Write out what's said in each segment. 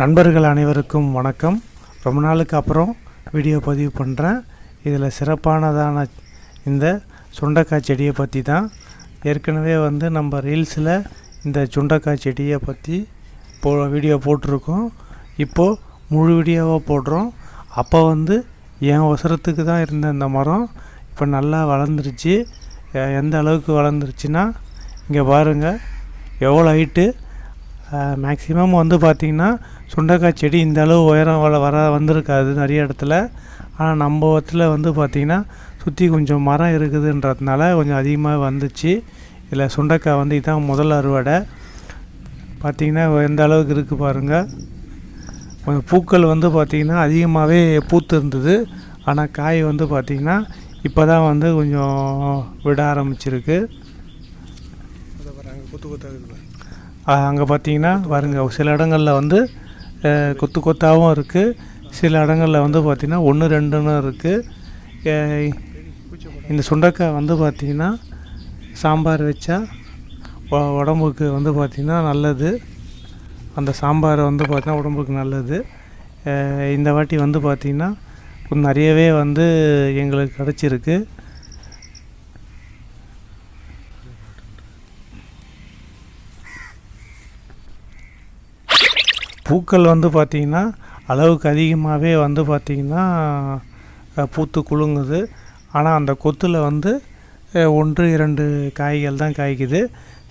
நண்பர்கள் அனைவருக்கும் வணக்கம். ரொம்ப நாளுக்கு அப்புறம் வீடியோ பதிவு பண்ணுறேன் இதில் சிறப்பானதான இந்த சுண்டக்காய் செடியை பற்றி தான். ஏற்கனவே வந்து நம்ம ரீல்ஸில் இந்த சுண்டக்காய் செடியை பற்றி போ வீடியோ போட்டிருக்கோம். இப்போது முழு வீடியோவாக போடுறோம். அப்போ வந்து என் ஒசரத்துக்கு தான் இருந்த இந்த மரம். இப்போ நல்லா வளர்ந்துருச்சு. எந்த அளவுக்கு வளர்ந்துருச்சுன்னா இங்கே பாருங்கள் எவ்வளோ ஹைட்டு மேக்ஸிமம் வந்து பார்த்திங்கன்னா சுண்டைக்காய் செடி இந்த அளவு உயரம் வர வர வந்திருக்காது நிறைய இடத்துல. ஆனால் நம்ம இடத்துல வந்து பார்த்திங்கன்னா சுற்றி கொஞ்சம் மரம் இருக்குதுன்றதுனால கொஞ்சம் அதிகமாக வந்துச்சு. இதில் சுண்டைக்காய் வந்து இதுதான் முதல் அறுவடை. பார்த்திங்கன்னா எந்த அளவுக்கு இருக்குது பாருங்கள் கொஞ்சம் பூக்கள் வந்து பார்த்திங்கன்னா அதிகமாகவே பூத்து இருந்தது ஆனால் காய் வந்து பார்த்திங்கன்னா இப்போ தான் வந்து கொஞ்சம் விட ஆரம்பிச்சிருக்கு. அங்கே பார்த்தீங்கன்னா பாருங்கள் சில இடங்களில் வந்து கொத்து கொத்தாகவும் இருக்குது சில இடங்களில் வந்து பார்த்திங்கன்னா ஒன்று ரெண்டுன்னு இருக்குது இந்த சுண்டக்காய் வந்து பார்த்திங்கன்னா சாம்பார் வச்சா உடம்புக்கு வந்து பார்த்திங்கன்னா நல்லது. அந்த சாம்பார் வந்து பார்த்திங்கன்னா உடம்புக்கு நல்லது. இந்த வாட்டி வந்து பார்த்திங்கன்னா நிறையவே வந்து எங்களுக்கு கிடச்சிருக்கு. பூக்கள் வந்து பார்த்திங்கன்னா அளவுக்கு அதிகமாகவே வந்து பார்த்திங்கன்னா பூத்து குலுங்குது. ஆனால் அந்த கொத்தில் வந்து ஒன்று இரண்டு காய்கள் தான் காய்க்குது.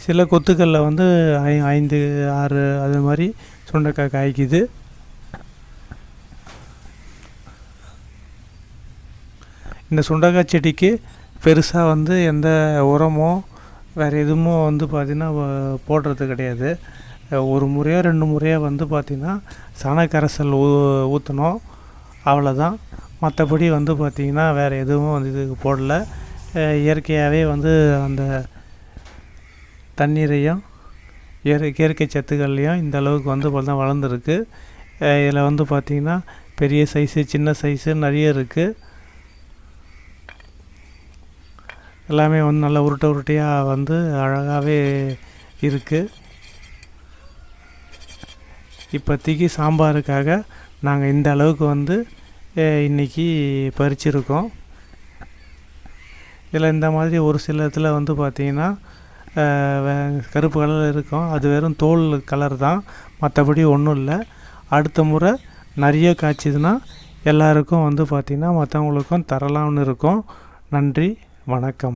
சில கொத்துக்களில் வந்து ஐ ஐந்து ஆறு அது மாதிரி சுண்டைக்காய் காய்க்குது. இந்த சுண்டைக்காய் செடிக்கு பெருசாக வந்து எந்த உரமோ வேறு எதுவுமோ வந்து பார்த்திங்கன்னா போடுறது கிடையாது. ஒரு முறையோ ரெண்டு முறையோ வந்து பார்த்திங்கன்னா சனக்கரைசல் ஊ ஊற்றணும் அவ்வளோதான் மற்றபடி வந்து பார்த்திங்கன்னா வேறு எதுவும் வந்து இதுக்கு போடல. இயற்கையாகவே வந்து அந்த தண்ணீரையும் இயற்கை இயற்கை சத்துக்கள்லையும் இந்த அளவுக்கு வந்து பார்த்தா வளர்ந்துருக்கு. இதில் வந்து பார்த்திங்கன்னா பெரிய சைஸு சின்ன சைஸு நிறைய இருக்குது எல்லாமே வந்து நல்லா உருட்டை உருட்டையாக வந்து அழகாகவே இருக்குது இப்போத்திக்கு சாம்பாருக்காக நாங்கள் இந்த அளவுக்கு வந்து இன்றைக்கி இன்னைக்கு பறிச்சிருக்கோம். இதில் இந்த மாதிரி ஒரு சில இதில் வந்து பார்த்திங்கன்னா வே- கருப்பு கலர் இருக்கும். அது வெறும் தோல் கலர் தான். மற்றபடி ஒன்றும் இல்லை. அடுத்த முறை நிறைய காய்ச்சிதுன்னா எல்லாருக்கும் வந்து பார்த்திங்கன்னா மற்றவங்களுக்கும் தரலாம்னு இருக்கும். நன்றி வணக்கம்.